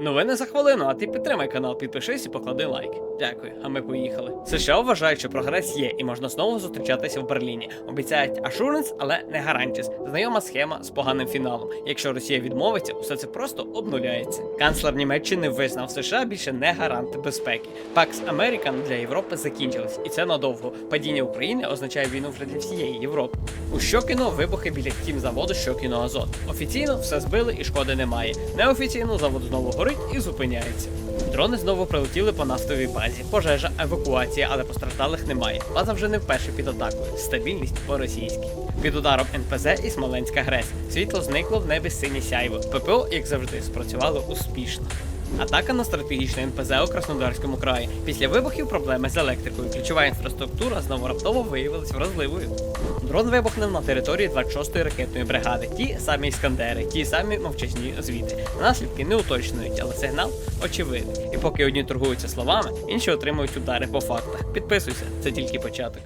Новини за хвилину, а ти підтримай канал, підпишись і поклади лайк. Дякую, а ми поїхали. США вважають, що прогрес є і можна знову зустрічатися в Берліні. Обіцяють ашуренс, але не гарантіс. Знайома схема з поганим фіналом. Якщо Росія відмовиться, усе це просто обнуляється. Канцлер Німеччини визнав США більше не гарант безпеки. Пакс Американ для Європи закінчилась, і це надовго. Падіння України означає війну вже для всієї Європи. У Щокіно вибухи біля хімзаводу Щокіно Азот. Офіційно все збили і шкоди немає. Неофіційно завод знову горить і зупиняється. Дрони знову прилетіли по нафтовій базі. Пожежа, евакуація, але постраждалих немає. База вже не вперше під атакою. Стабільність по-російськи. Під ударом НПЗ і Смоленська ГРЕС. Світло зникло в небі синє сяйво. ППО, як завжди, спрацювало успішно. Атака на стратегічне НПЗ у Краснодарському краї. Після вибухів проблеми з електрикою. Ключова інфраструктура знову раптово виявилась вразливою. Дрон вибухнув на території 26-ї ракетної бригади. Ті самі іскандери, ті самі мовчазні звіти. Наслідки не уточнюють, але сигнал очевидний. І поки одні торгуються словами, інші отримують удари по фактах. Підписуйся, це тільки початок.